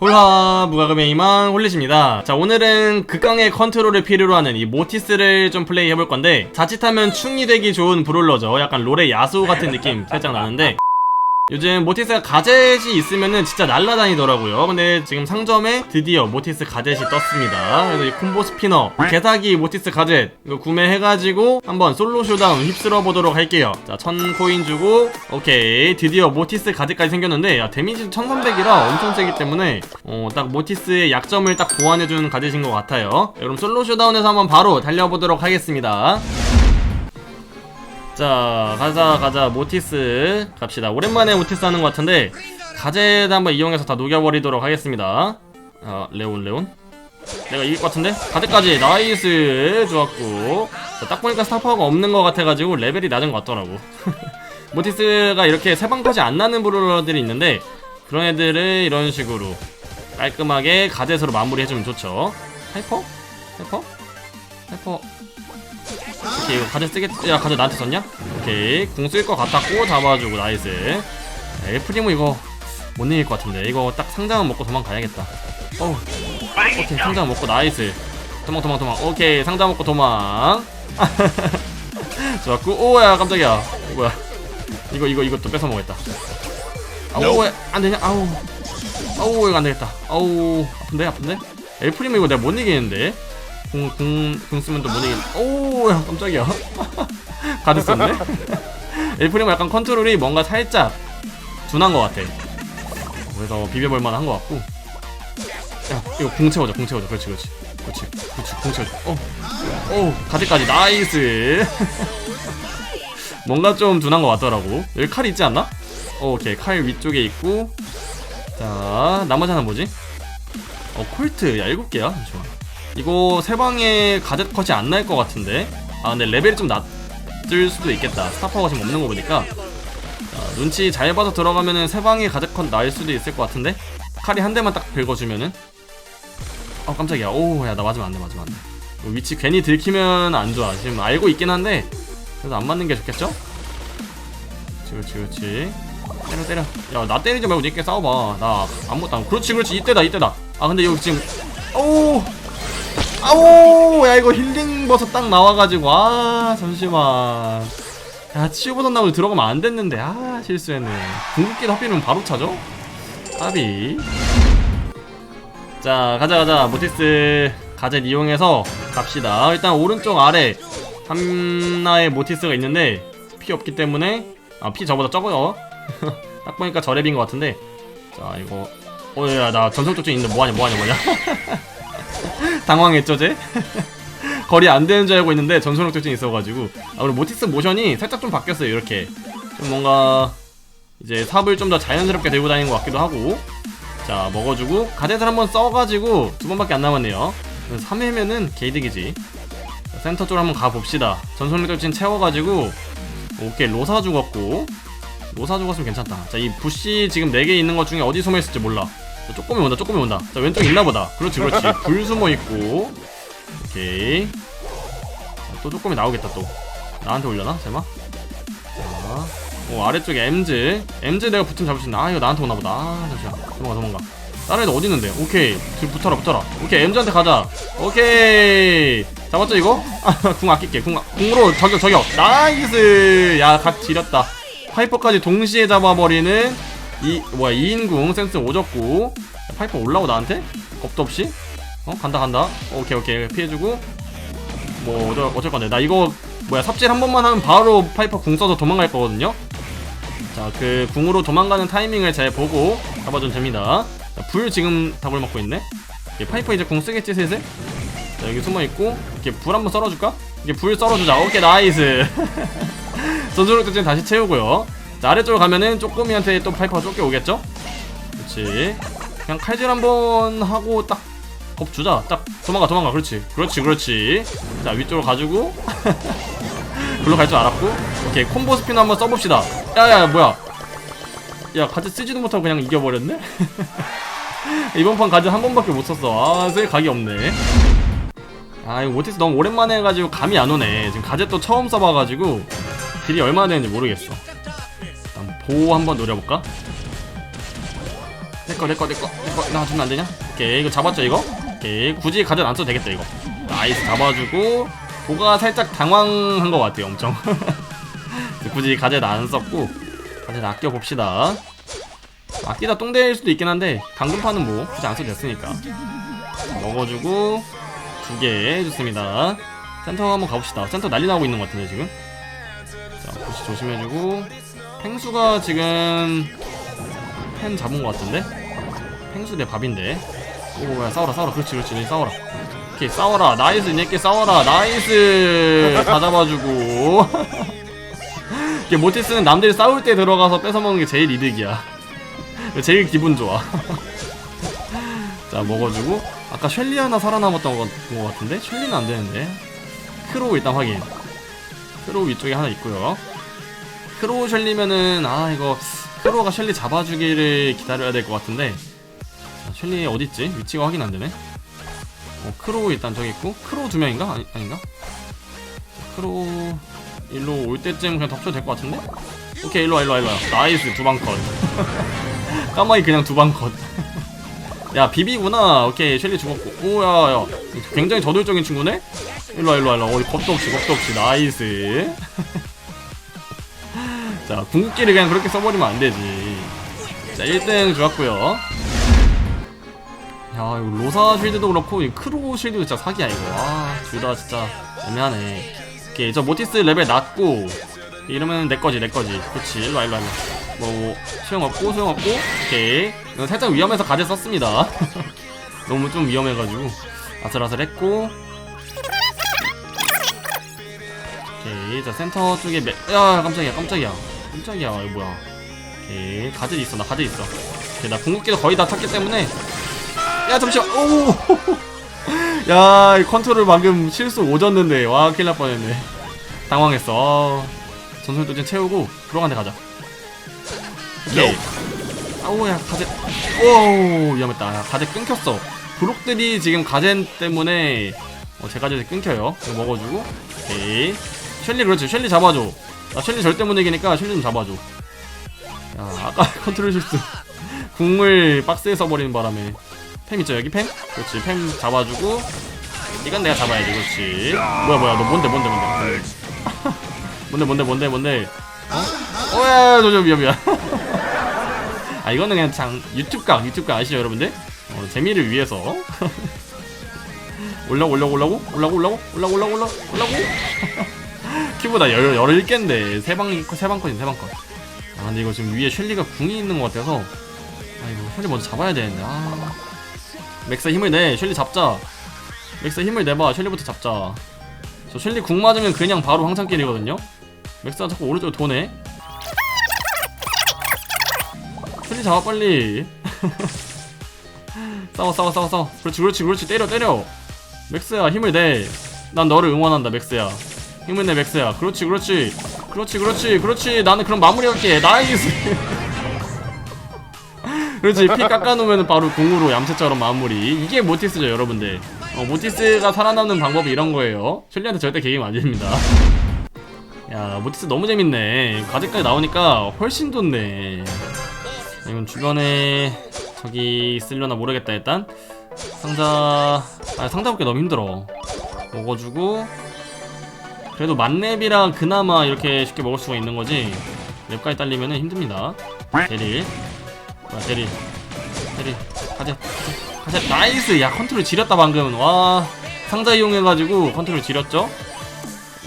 홀하 무가금의 이만 홀리십니다. 자 오늘은 극강의 컨트롤을 필요로 하는 이 모티스를 좀 플레이 해볼 건데 자칫하면 충이 되기 좋은 브롤러죠. 약간 롤의 야수 같은 느낌 살짝 나는데 요즘 모티스가 가젯이 있으면은 진짜 날라다니더라고요. 근데 지금 상점에 드디어 모티스 가젯이 떴습니다. 그래서 이 콤보 스피너, 개사기 모티스 가젯 이거 구매해가지고 한번 솔로 쇼다운 휩쓸어 보도록 할게요. 자, 1000코인 주고 오케이 드디어 모티스 가젯까지 생겼는데 야 데미지 1300이라 엄청 세기 때문에 어, 딱 모티스의 약점을 딱 보완해주는 가젯인 것 같아요. 자, 그럼 솔로 쇼다운에서 한번 바로 달려보도록 하겠습니다. 자 가자 가자 모티스 갑시다. 오랜만에 모티스 하는 것 같은데 가젯 한번 이용해서 다 녹여버리도록 하겠습니다. 아 레온 레온. 내가 이길 것 같은데? 가젯까지. 나이스. 좋았고. 자, 딱 보니까 스타파워가 없는 것 같아가지고 레벨이 낮은 것 같더라고. 모티스가 이렇게 세방까지 안 나는 브롤러들이 있는데 그런 애들을 이런 식으로 깔끔하게 가젯으로 마무리해주면 좋죠. 하이퍼? 하이퍼? 하이퍼 오케이 이거 가젯 쓰겠지? 야 가젯 나한테 썼냐? 오케이 궁 쓸 것 같았고 잡아주고 나이스. 엘프리모 이거 못 이길 것 같은데. 이거 딱 상장은 먹고 도망가야겠다. 어우 오케이 상장 먹고 나이스. 도망 도망 도망. 오케이 상장 먹고 도망. 좋았고 오야 깜짝이야. 뭐야. 이거 이거 이것도 뺏어 먹겠다. 아우 왜 안되냐? 아우. 아우 이거 안되겠다. 아우 아픈데? 아픈데? 엘프리모 이거 내가 못 이기겠는데 궁, 궁, 궁 쓰면 또못 이긴. 오, 야, 깜짝이야. 가드 썼네? 엘프리모 약간 컨트롤이 뭔가 살짝 둔한 것 같아. 그래서 비벼볼 만 한 것 같고. 야, 이거 궁 채워줘, 궁 채워줘. 그렇지, 그렇지. 그렇지, 그렇지, 궁 채워줘. 어, 오, 가드까지 나이스. 뭔가 좀 둔한 것 같더라고. 여기 칼 있지 않나? 어, 오케이, 칼 위쪽에 있고. 자, 나머지 하나 뭐지? 어, 콜트. 야, 일곱 개야? 잠시만. 이거 세 방에 가젯 컷이 안 날 것 같은데? 아 근데 레벨이 좀 낮을 수도 있겠다. 스타파워가 지금 없는 거 보니까. 자, 눈치 잘 봐서 들어가면은 세 방에 가젯 컷 날 수도 있을 것 같은데? 칼이 한 대만 딱 긁어주면은? 어 깜짝이야. 오야 나 맞으면 안돼 맞으면 안돼. 위치 괜히 들키면 안 좋아. 지금 알고 있긴 한데 그래도 안 맞는 게 좋겠죠? 그렇지 그렇지 때려 때려. 야 나 때리지 말고 니께 싸워봐. 나 아무것도 안 그렇지 그렇지. 이때다 이때다. 아 근데 여기 지금 오우 아우 야 이거 힐링 버섯 딱 나와가지고 아 잠시만. 야 치유 버섯 나오고 들어가면 안 됐는데 아 실수했네. 궁극기도 하필이면 바로 차죠? 까비 자 가자 가자. 모티스 가젯 이용해서 갑시다. 일단 오른쪽 아래 하나의 모티스가 있는데 피 없기 때문에 아 피 저보다 적어요. 딱 보니까 저랩인 것 같은데. 자 이거. 어야 나 전속 적중 있는데 뭐하냐 뭐하냐 뭐하냐 당황했죠 쟤? 거리 안 되는 줄 알고 있는데 전소력 특징이 있어가지고. 아 그리고 모티스 모션이 살짝 좀 바뀌었어요 이렇게. 좀 뭔가 이제 삽을 좀 더 자연스럽게 들고 다니는 것 같기도 하고. 자 먹어주고 가젯을 한번 써가지고 두 번밖에 안 남았네요. 3회면은 게이득이지. 자, 센터 쪽으로 한번 가봅시다. 전소력 특징 채워가지고 오케이 로사 죽었고. 로사 죽었으면 괜찮다. 자 이 부시 지금 4개 있는 것 중에 어디 숨어있을지 몰라. 자, 조금이 온다 조금이 온다. 자 왼쪽 있나보다. 그렇지 그렇지. 불 숨어있고. 오케이. 자, 또 조금이 나오겠다 또. 나한테 올려나 설마? 자, 오 아래쪽에 엠즈. 엠즈 내가 붙으면 잡을 수 있나? 아 이거 나한테 오나보다. 아 잠시만. 도망가 도망가. 다른 애들 어디 있는데? 오케이. 지금 붙어라 붙어라. 오케이 엠즈한테 가자. 오케이. 잡았죠 이거? 궁 아낄게. 궁, 궁으로 저격 저격. 나이스. 야갓 지렸다. 파이퍼까지 동시에 잡아버리는 이 뭐야 2인궁 센스 오졌고 파이퍼 올라오 나한테? 겁도 없이? 어 간다 간다. 오케이 오케이. 피해주고. 뭐 어쩔, 어쩔 건데. 나 이거 뭐야 삽질 한 번만 하면 바로 파이퍼 궁 써서 도망갈 거거든요? 자 그 궁으로 도망가는 타이밍을 잘 보고 잡아준 됩니다. 자, 불 지금 답을 먹고 있네? 예, 파이퍼 이제 궁 쓰겠지 슬슬? 자 여기 숨어있고 이렇게 불 한번 썰어줄까? 이게 불 썰어주자. 오케이 나이스. 전소력 특징 다시 채우고요 자 아래쪽으로 가면은 쪼꼬미한테 또 파이퍼가 쫓겨오겠죠? 그렇지 그냥 칼질 한번 하고 딱 겁 주자. 딱 도망가 도망가. 그렇지. 그렇지 그렇지. 자 위쪽으로 가지고. 글로 갈 줄 알았고. 오케이 콤보 스피너 한번 써봅시다. 야야 뭐야? 야 가드 쓰지도 못하고 그냥 이겨버렸네? 이번 판 가드 한 번밖에 못 썼어. 아 쓸 각이 없네. 아 이거 오티스 너무 오랜만에 해가지고 감이 안 오네. 지금 가젯 또 처음 써봐가지고 딜이 얼마나 되는지 모르겠어 보호 한번 노려볼까? 내꺼 내꺼 내꺼 내꺼 나 주면 안 되냐? 오케이 이거 잡았죠 이거? 오케이 굳이 가전 안 써도 되겠다 이거. 나이스 잡아주고. 도가 살짝 당황한 것 같아요 엄청. 굳이 가전 안 썼고. 가전 아껴 봅시다. 아끼다 똥될 수도 있긴 한데 당근판은 뭐 굳이 안 써도 됐으니까. 먹어주고 두 개 좋습니다. 센터 한번 가봅시다. 센터 난리 나고 있는 것 같은데 지금? 자 혹시 조심해주고 펭수가 지금 펜 잡은 것 같은데? 펭수 내 밥인데. 오야 싸워라 싸워라. 그렇지 그렇지. 네, 싸워라. 오케이 싸워라. 나이스 이렇게 싸워라. 나이스! 다 잡아주고. 이게 모티스는 남들이 싸울 때 들어가서 뺏어먹는 게 제일 이득이야. 제일 기분 좋아. 자 먹어주고. 아까 셸리 하나 살아남았던 것, 것 같은데? 셸리는 안 되는데. 크로우 일단 확인. 크로우 위쪽에 하나 있고요 크로우 셸리면은 아 이거 크로우가 셸리 잡아주기를 기다려야 될 것 같은데 자, 셸리 어딨지? 위치가 확인 안 되네 어 크로우 일단 저기 있고 크로우 두 명인가? 아니, 아닌가? 자, 크로우 일로 올 때쯤 그냥 덮쳐도 될 것 같은데? 오케이 일로와 일로와 일로와 나이스 두 방 컷 까마귀 그냥 두 방 컷. 야 비비구나. 오케이 셸리 죽었고. 오야 야. 굉장히 저돌적인 친구네. 일로와 일로와 일로와. 어디 겁도 없이 겁도 없이 나이스. 자 궁극기를 그냥 그렇게 써버리면 안 되지. 자 1등 좋았고요. 야 이거 로사 쉴드도 그렇고 이 크로 쉴드도 진짜 사기야 이거. 아둘 다 진짜 애매하네. 오케이 저 모티스 레벨 낮고 이러면 내 거지 내 거지. 그렇지 일로와 일로와 일로와. 뭐 소용없고 소용없고 오케이 살짝 위험해서 가재 썼습니다 너무 좀 위험해가지고 아슬아슬했고 오케이 자 센터 쪽에 매... 야 깜짝이야 깜짝이야 깜짝이야 이거 뭐야 오케이 가재 있어 나 가재 있어 오케이 나 궁극기도 거의 다 탔기 때문에 야 잠시만 오야이 컨트롤 방금 실수 오졌는데 와 큰일 날 뻔했네 당황했어 아, 전설도 좀 채우고 들어간 데 가자 오케이. 아우야 가제. 오 위험했다. 야, 가제 끊겼어. 브록들이 지금 가젠 때문에 어, 제 가제 끊겨요. 이거 먹어주고. 오케이. 셸리 그렇지. 셸리 잡아줘. 아, 챌린 절대 못 이기니까 챌린 좀 잡아줘. 야 아까 컨트롤 실수. 궁을 박스에 써버리는 바람에. 팸 있죠 여기 팸? 그렇지 팸 잡아주고. 이건 내가 잡아야지 그렇지. 뭐야 뭐야 너 뭔데 뭔데 뭔데? 뭔데 뭔데 뭔데 뭔데? 어? 어 야, 저저 미안 미안 아 이거는 그냥 장 유튜브각 유튜브각 아시죠 여러분들? 어, 재미를 위해서. 올라 올라 올라고 올라 올라고 올라 올라 올라 올라고. 키보다 열 열일 갠데. 세방 세방컷이 세방컷. 아 근데 이거 지금 위에 셸리가 궁이 있는 것 같아서. 아 이거 셸리 먼저 잡아야 되는데 아. 맥사 힘을 내. 셸리 잡자. 맥사 힘을 내봐. 셸리부터 잡자. 저 셸리 궁 맞으면 그냥 바로 황창길이거든요? 맥사 자꾸 오른쪽으로 도네. 셸리 잡아 빨리. 싸워 싸워 싸워 싸워. 그렇지 그렇지 그렇지. 때려 때려. 맥스야 힘을 내 난 너를 응원한다 맥스야 힘을 내 맥스야. 그렇지 그렇지. 그렇지 그렇지 그렇지. 나는 그럼 마무리할게. 나이스 그렇지. 피 깎아놓으면 바로 궁으로 얌체처럼 마무리. 이게 모티스죠 여러분들. 어, 모티스가 살아남는 방법이 이런 거예요. 셸리한테 절대 개game 아닙니다. 야 모티스 너무 재밌네. 과제까지 나오니까 훨씬 좋네. 이건 주변에 저기 있으려나 모르겠다 일단. 상자 아 상자 먹기 너무 힘들어. 먹어주고 그래도 만렙이라 그나마 이렇게 쉽게 먹을 수가 있는 거지 랩까지 딸리면 힘듭니다. 대릴 뭐야 대릴 대릴 가자 가자 나이스! 야 컨트롤 지렸다 방금 와. 상자 이용해가지고 컨트롤 지렸죠?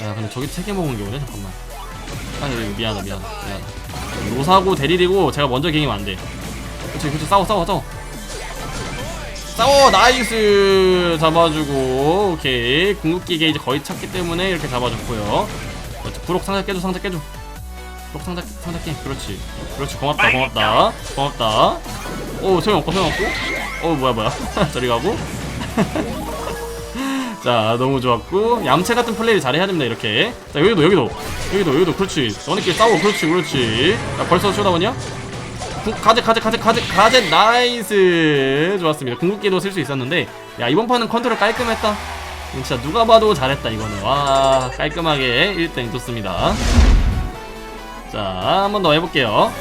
야 근데 저기 세 개 먹은 게 오네 잠깐만. 아 이거 미안하다 미안하다 미안하다. 로사고 대릴이고 제가 먼저 게임 안돼. 그치 그치. 싸워 싸워 싸워 싸워 나이스! 잡아주고 오케이. 궁극기 게이지 거의 찼기 때문에 이렇게 잡아줬고요. 그렇지 부록 상자 깨줘 상자 깨줘. 부록 상자 상자 깨. 그렇지. 그렇지 고맙다 고맙다. 고맙다. 오 소용없고 소용없고. 어 뭐야 뭐야. 저리 가고. 자 너무 좋았고. 얌체 같은 플레이를 잘해야 됩니다 이렇게. 자 여기도 여기도. 여기도 여기도. 그렇지. 너네끼리 싸워. 그렇지 그렇지. 야 벌써 쇼다원이야? 구- 가제 가제 가제 가제 가제 나이스. 좋았습니다. 궁극기도 쓸 수 있었는데 야 이번 판은 컨트롤 깔끔했다? 진짜 누가 봐도 잘했다 이거는. 와 깔끔하게 1등 좋습니다. 자 한 번 더 해볼게요.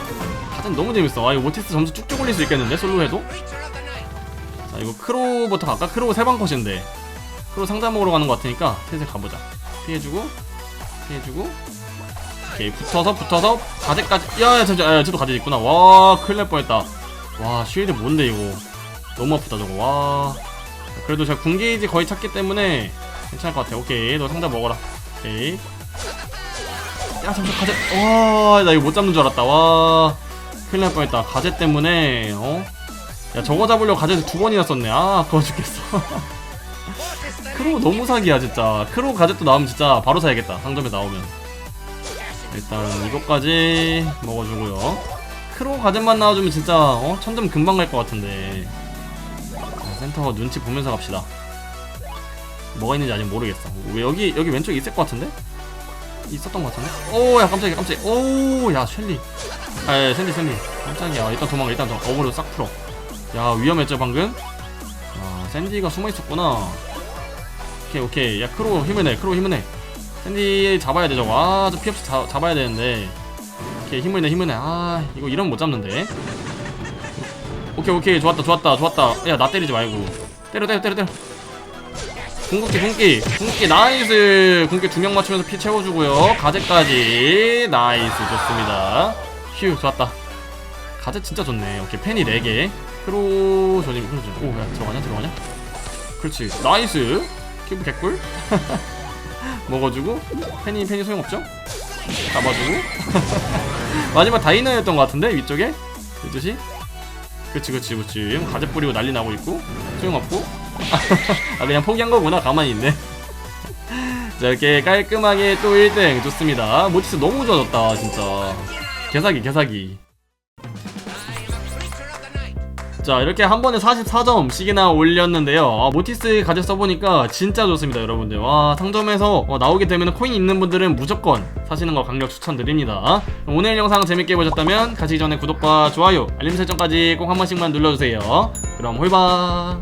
가전 너무 재밌어. 아 이거 모티스 점수 쭉쭉 올릴 수 있겠는데 솔로 해도? 자 이거 크로부터 갈까? 크로 세방 컷인데. 크로 상자 먹으러 가는 것 같으니까 슬슬 가보자. 피해주고 피해주고 오케이 붙어서 붙어서 가재까지. 야야 잠시만 야 쟤도 가재 있구나. 와 큰일 날 뻔했다. 와 쉴드 뭔데 이거? 너무 아프다 저거. 와. 그래도 제가 궁게이지 거의 찼기 때문에 괜찮을 것 같아 오케이 너 상자 먹어라. 오케이. 야 잠시만 가재 와나 이거 못 잡는 줄 알았다. 와 큰일 날 뻔했다. 가재 때문에 어? 야 저거 잡으려고 가재 두 번이나 썼네. 아 아까워 죽겠어. 크로 너무 사기야 진짜. 크로 가젯도 나오면 진짜 바로 사야겠다. 상점에 나오면 일단 이것까지 먹어주고요. 크로 가젯만 나와주면 진짜 어? 천점 금방 갈 것 같은데. 자, 센터 눈치 보면서 갑시다. 뭐가 있는지 아직 모르겠어. 왜 여기 여기 왼쪽에 있을 것 같은데? 있었던 것 같은데? 오야 깜짝이야 깜짝이야. 오야 셸리. 아 예, 샌디 샌디. 깜짝이야. 일단 도망가 일단 도망가. 어그로 싹 풀어. 야 위험했죠 방금? 아 샌디가 숨어있었구나. 오케이 오케이. 야 크로 힘을 내 크로 힘을 내 샌디 잡아야 돼 저거. 아저 피 없이 잡, 잡아야 되는데. 오케이 힘을 내 힘을 내아 이거 이러면 못 잡는데. 오케이 오케이. 좋았다 좋았다 좋았다. 야 나 때리지 말고. 때려 때려 때려 때려. 궁극기 궁극기. 궁극기 나이스. 궁극기 두 명 맞추면서 피 채워주고요. 가제까지. 나이스 좋습니다. 휴 좋았다. 가제 진짜 좋네. 오케이 펜이 4개. 크로 조짐 오야 들어가냐 들어가냐? 그렇지. 나이스. 큐브 개꿀 먹어주고 펜이 펜이 소용없죠? 잡아주고. 마지막 다이너였던 것 같은데 위쪽에? 그듯이 그치 그치 그치. 가재 뿌리고 난리 나고 있고 소용없고. 아 그냥 포기한 거구나 가만히 있네. 자 이렇게 깔끔하게 또 1등. 좋습니다. 모티스 너무 좋아졌다 진짜. 개사기 개사기 자 이렇게 한 번에 44점씩이나 올렸는데요. 아, 모티스 가져 써보니까 진짜 좋습니다 여러분들. 와 상점에서 어, 나오게 되면 코인 있는 분들은 무조건 사시는 거 강력 추천드립니다. 오늘 영상 재밌게 보셨다면 가시기 전에 구독과 좋아요 알림 설정까지 꼭 한 번씩만 눌러주세요. 그럼 홀바